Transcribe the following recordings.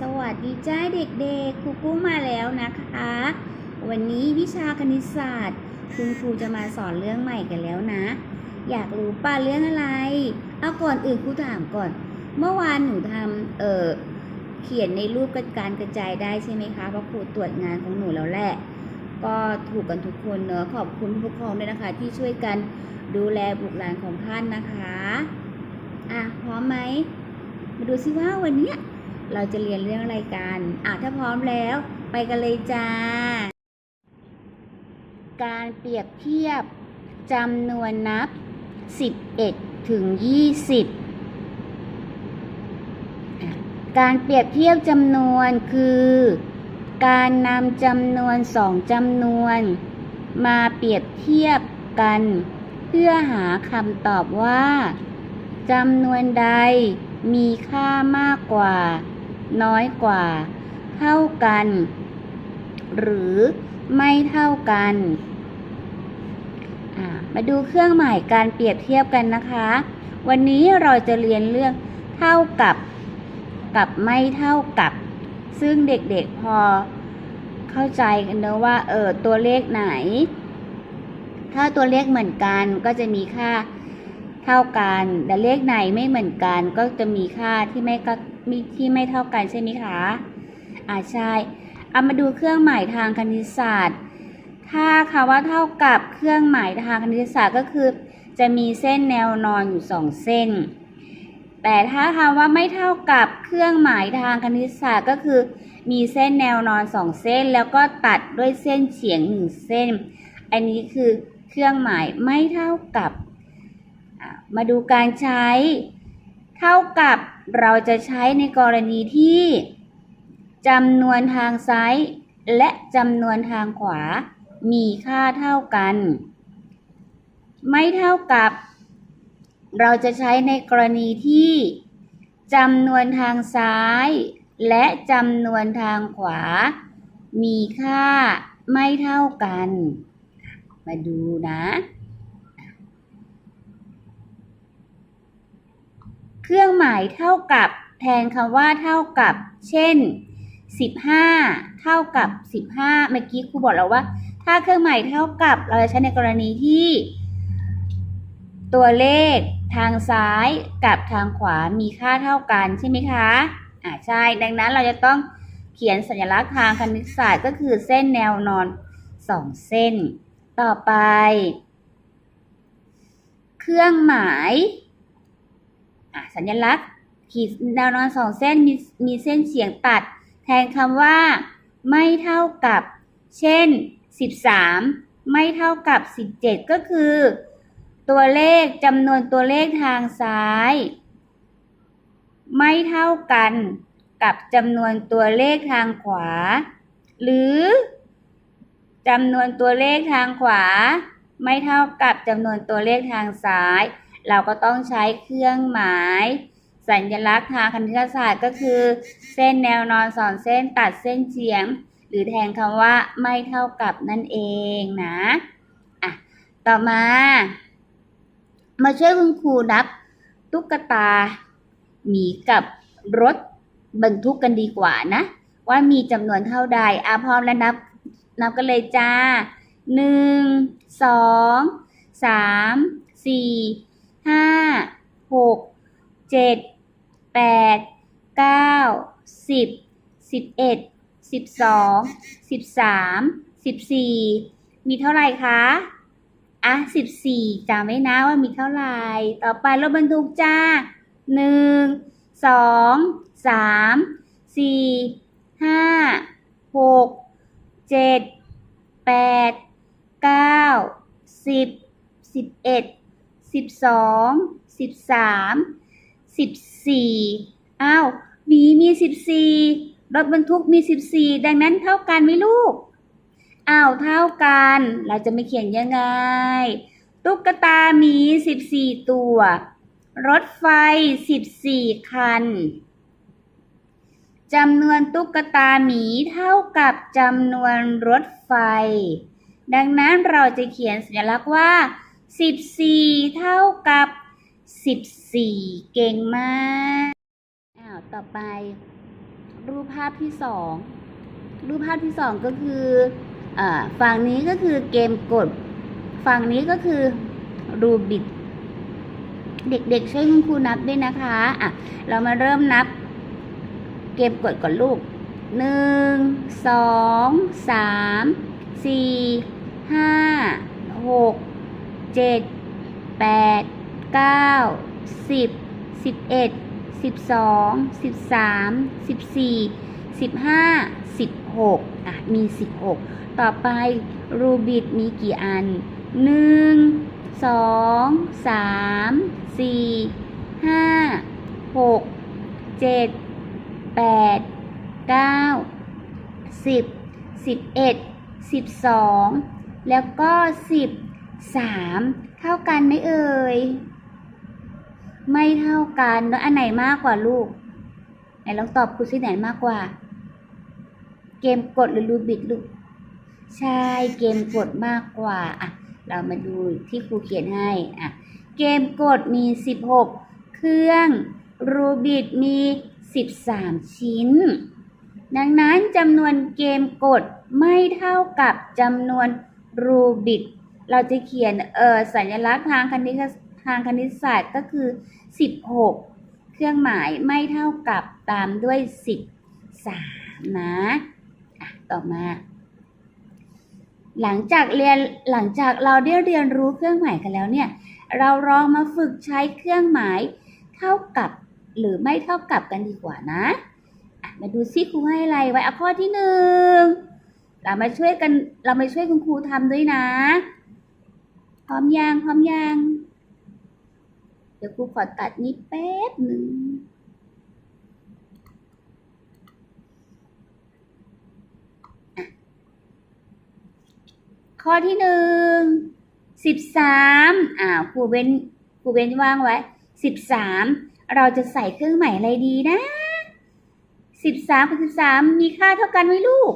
สวัสดีจ้าเด็กๆ ครูกุ้งมาแล้วนะคะ วันนี้วิชาคณิตศาสตร์ คุณครูจะมาสอนเรื่องใหม่กันแล้วนะ อยากรู้ป่ะเรื่องอะไร เอาก่อนอื่นครูถามก่อน เมื่อวานหนูทำเออเขียนในรูปการกระจายได้ใช่ไหมคะ เพราะครูตรวจงานของหนูแล้วแหละ ก็ถูกกันทุกคนเนอะขอบคุณผู้ปกครองด้วยนะคะ ที่ช่วยกันดูแลบุตรหลานของท่านนะคะ อะพร้อมไหมมาดูซิว่าวันนี้ เราจะเรียนเรื่องอะไรกันอะถ้าพร้อมแล้ว ไปกันเลยจ้า การเปรียบเทียบจำนวนนับ 11 ถึง 20 การเปรียบเทียบจำนวนคือ การนำจำนวนสองจำนวน มาเปรียบเทียบกัน เพื่อหาคำตอบว่าจำนวนใดมีค่ามากกว่า น้อยกว่า เท่ากัน หรือไม่เท่ากันอ่ามาดูเครื่องหมายการเปรียบเทียบกันนะคะ วันนี้เราจะเรียนเรื่องเท่ากับกับไม่เท่ากับ ซึ่งเด็กๆพอเข้าใจกันเนอะว่าเออตัวเลขไหน ถ้าตัวเลขเหมือนกันก็จะมีค่าเท่ากัน แต่เลขไหนไม่เหมือนกันก็จะมีค่าที่ไม่ก็ มีที่ไม่เท่ากันใช่ไหมคะอ่าใช่เอามาดูเครื่องหมายทางคณิตศาสตร์ ถ้าคำว่าเท่ากับเครื่องหมายทางคณิตศาสตร์ก็คือ จะมีเส้นแนวนอนอยู่สองเส้น แต่ถ้าคำว่าไม่เท่ากับเครื่องหมายทางคณิตศาสตร์ก็คือ มีเส้นแนวนอนสองเส้น แล้วก็ตัดด้วยเส้นเฉียงหนึ่งเส้น อันนี้คือเครื่องหมายไม่เท่ากับ มาดูการใช้ เท่ากับ เราจะใช้ในกรณีที่จำนวนทางซ้าย และจำนวนทางขวา มีค่าเท่ากัน ไม่เท่ากับ เราจะใช้ในกรณีที่จำนวนทางซ้าย และจำนวนทางขวา มีค่าไม่เท่ากัน มาดูนะ เครื่องหมายเท่ากับแทนคำว่าเท่ากับ เช่น 15 เท่ากับ 15 เมื่อกี้ครูบอกแล้วว่า ถ้าเครื่องหมายเท่ากับเราจะใช้ในกรณีที่ ตัวเลขทางซ้ายกับทางขวามีค่าเท่ากันใช่ไหมคะอ่าใช่ดังนั้นเราจะต้องเขียนสัญลักษณ์ทางคณิตศาสตร์ก็คือเส้นแนวนอนสองเส้น ต่อไป เครื่องหมาย สัญลักษณ์ ขีดแนวนอนสองเส้นมีมีเส้นเฉียงตัด แทนคำว่า ไม่เท่ากับ เช่น 13 ไม่เท่ากับ 17 ก็คือ ตัวเลขจำนวนตัวเลขทางซ้าย ไม่เท่ากันกับจำนวนตัวเลขทางขวา หรือจำนวนตัวเลขทางขวา ไม่เท่ากับจำนวนตัวเลขทางซ้าย เราก็ต้องใช้เครื่องหมาย สัญลักษณ์ทางคณิตศาสตร์ก็คือ เส้นแนวนอนสอนเส้นตัดเส้นเฉียง หรือแทนคำว่าไม่เท่ากับนั่นเองนะอะต่อมา มาช่วยคุณครูนับตุ๊กตาหมีกับรถบรรทุกกันดีกว่านะ ว่ามีจำนวนเท่าใดอะพร้อมแล้วนับนับกันเลยจ้าหนึ่งสองสามสี่ ห้าหกเจ็ดแปดเก้าสิบสิบเอ็ดสิบสองสิบสามสิบสี่มีเท่าไหร่คะอะสิบสี่จำไว้นะว่ามีเท่าไหร่ ต่อไปรถบรรทุกจ้าหนึ่งสองสามสี่ห้าหกเจ็ดแปดเก้าสิบสิบเอ็ด สิบสองสิบสามสิบสี่อ้าวมีมีสิบสี่รถบรรทุกมีสิบสี่ดังนั้นเท่ากันไหมลูกอ้าวเท่ากัน เราจะไม่เขียนยังไง ตุ๊กตาหมีสิบสี่ตัว รถไฟสิบสี่คันจำนวนตุ๊กตาหมีเท่ากับจำนวนรถไฟ ดังนั้นเราจะเขียนสัญลักษณ์ว่า สิบสี่เท่ากับสิบสี่เก่งมากอ้าวต่อไป รูปภาพที่สองรูปภาพที่สองก็คืออ่าฝั่งนี้ก็คือเกมกด ฝั่งนี้ก็คือรูบิกเด็กๆช่วยคุณครูนับด้วยนะคะอะเรามาเริ่มนับ เกมกดก่อนลูกหนึ่งสองสามสี่ห้าหก เจ็ดแปดเก้าสิบสิบเอ็ดสิบสองสิบสามสิบสี่สิบห้าสิบหกอะมีสิบหกต่อไปรูบิกมีกี่อันหนึ่งสองสามสี่ห้าหกเจ็ดแปดเก้าสิบสิบเอ็ดสิบสองแล้วก็สิบ สามเท่ากันไหมเอ่ย ไม่เท่ากันแล้วอันไหนมากกว่าลูก ไหนลองตอบครูซิไหนมากกว่า เกมกดหรือรูบิกลูก ใช่เกมกดมากกว่า อะ เรามาดูที่ครูเขียนให้ อะ เกมกดมี 16 เครื่องรูบิกมี 13 ชิ้น ดังนั้นจำนวนเกมกดไม่เท่ากับจำนวนรูบิก เราจะเขียนเออสัญลักษณ์ทางคณิตทางคณิตศาสตร์ก็คือ 16 เครื่องหมายไม่เท่ากับตามด้วย 13 นะอะต่อมา หลังจากเรียนหลังจากเราได้เรียนรู้เครื่องหมายกันแล้วเนี่ย เราลองมาฝึกใช้เครื่องหมายเท่ากับหรือไม่เท่ากับกันดีกว่านะะมาดูซิครูให้อะไรไว้เอาข้อที่หนึ่งเรามาช่วยกันเรามาช่วยคุณครูทำด้วยนะ พร้อมยังพร้อมยังเดี๋ยวครูขอตัดนี้แป๊บหนึ่งข้อที่หนึ่งสิบสามอ่าวครูเว้นครูเว้นว่างไว้สิบสามเราจะใส่เครื่องหมายอะไรดีนะสิบสามกับสิบสามมีค่าเท่ากันไหมลูก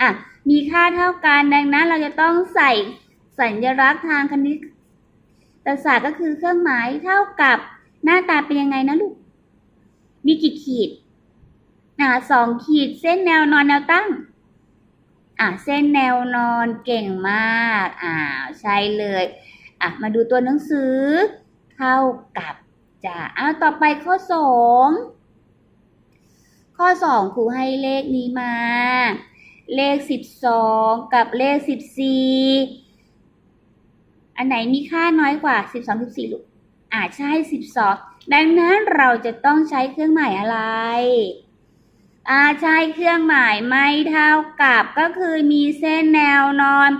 อะมีค่าเท่ากันดังนั้นเราจะต้องใส่ สัญลักษณ์ทางคณิตศาสตร์ก็คือเครื่องหมายเท่ากับหน้าตาเป็นยังไงนะลูก มีกี่ขีดอ่าสองขีดเส้นแนวนอนแนวตั้ง อะเส้นแนวนอนเก่งมากอ่าใช่เลย อะมาดูตัวหนังสือ เท่ากับจะอ้าวต่อไปข้อสองข้อสองครูให้เลขนี้มา เลขสิบสองกับเลขสิบสี่ อันไหนมีค่าน้อยกว่าสิบสองสิบสี่ลูกอ่าใช่สิบสองดังนั้นเราจะต้องใช้เครื่องหมายอะไร อ่าใช่เครื่องหมายไม่เท่ากับก็คือมีเส้นแนวนอน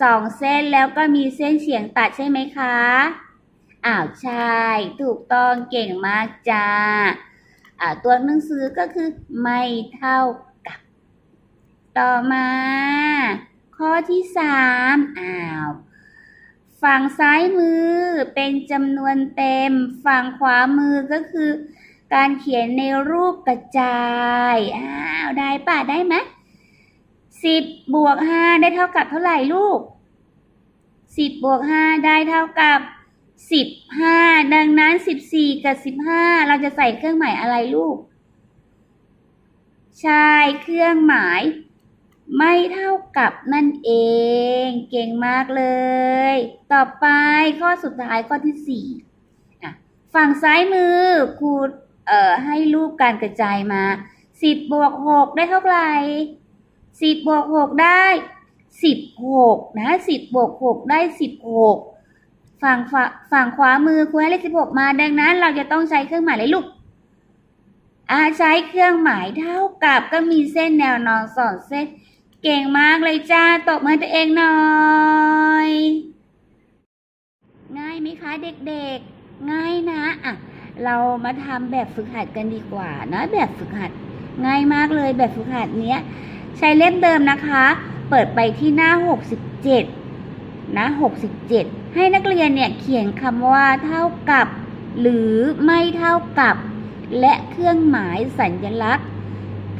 สองเส้นแล้วก็มีเส้นเฉียงตัดใช่ไหมคะ อ้าวใช่ ถูกต้องเก่งมากจ้า อ่าตัวหนังสือก็คือไม่เท่ากับ ต่อมา ข้อที่สามอ้าว ฝั่งซ้ายมือเป็นจำนวนเต็ม ฝั่งขวามือก็คือ การเขียนในรูปกระจาย อ้าว ได้ป่ะ ได้ไหมสิบบวกห้าได้เท่ากับเท่าไหร่ลูกสิบบวกห้าได้เท่ากับสิบห้าดังนั้นสิบสี่กับสิบห้าเราจะใส่เครื่องหมายอะไรลูก ใช่เครื่องหมาย ไม่เท่ากับนั่นเอง เก่งมากเลย ต่อไปข้อสุดท้ายข้อที่สี่ฝั่งซ้ายมือครูเอ่อให้รูปการกระจายมาสิบบวกหกได้เท่าไหร่สิบบวกหกได้สิบหกนะสิบบวกหกได้สิบหกฝั่งฝั่งขวามือครูให้เลขสิบหกมาดังนั้น เราจะต้องใช้เครื่องหมายอะไรลูกอาใช้เครื่องหมายเท่ากับก็มีเส้นแนวนอนสองเส้น เก่งมากเลยจ้าตบมือตัวเองหน่อย ง่ายไหมคะเด็กๆ ง่ายนะอะเรามาทำแบบฝึกหัดกันดีกว่านะ แบบฝึกหัดง่ายมากเลยแบบฝึกหัดเนี้ย ใช้เล่มเดิมนะคะ เปิดไปที่หน้า 67 นะ 67 ให้นักเรียนเนี่ยเขียนคำว่าเท่ากับ หรือไม่เท่ากับ และเครื่องหมายสัญลักษณ์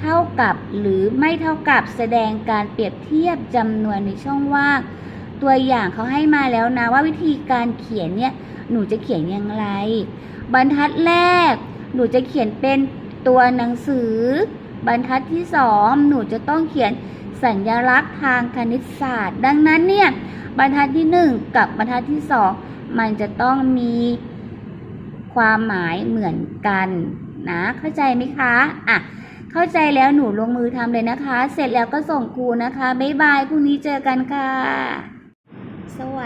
เท่ากับหรือไม่เท่ากับแสดงการเปรียบเทียบจำนวนในช่องว่าง ตัวอย่างเขาให้มาแล้วนะว่าวิธีการเขียนเนี่ยหนูจะเขียนอย่างไร บรรทัดแรก หนูจะเขียนเป็นตัวหนังสือ บรรทัดที่สองหนูจะต้องเขียนสัญลักษณ์ทางคณิตศาสตร์ ดังนั้นเนี่ยบรรทัดที่หนึ่งกับบรรทัดที่สองมันจะต้องมีความหมายเหมือนกันนะ เข้าใจไหมคะอะเข้าใจแล้วหนูลงมือทำเลยนะคะ เสร็จแล้วก็ส่งครูนะคะ บ๊ายบายพรุ่งนี้เจอกันค่ะ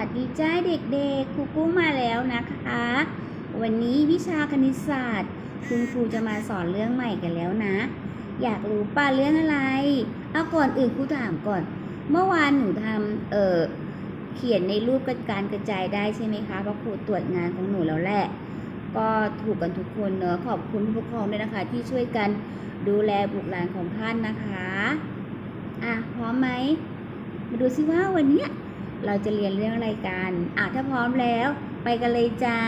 สดีจ้าเด็กๆ ครูกุ้งมาแล้วนะคะ วันนี้วิชาคณิตศาสตร์ คุณครูจะมาสอนเรื่องใหม่กันแล้วนะ อยากรู้ป่ะเรื่องอะไร เอาก่อนอื่นครูถามก่อน เมื่อวานหนูทำเออเขียนในรูปการกระจายได้ใช่ไหมคะ เพราะครูตรวจงานของหนูแล้วแหละ ก็ถูกกันทุกคนเนอะขอบคุณผู้ปกครองด้วยนะคะ ที่ช่วยกันดูแลบุตรหลานของท่านนะคะ อะพร้อมไหมมาดูซิว่าวันเนี้ย เราจะเรียนเรื่องอะไรกันอะถ้าพร้อมแล้ว ไปกันเลยจ้า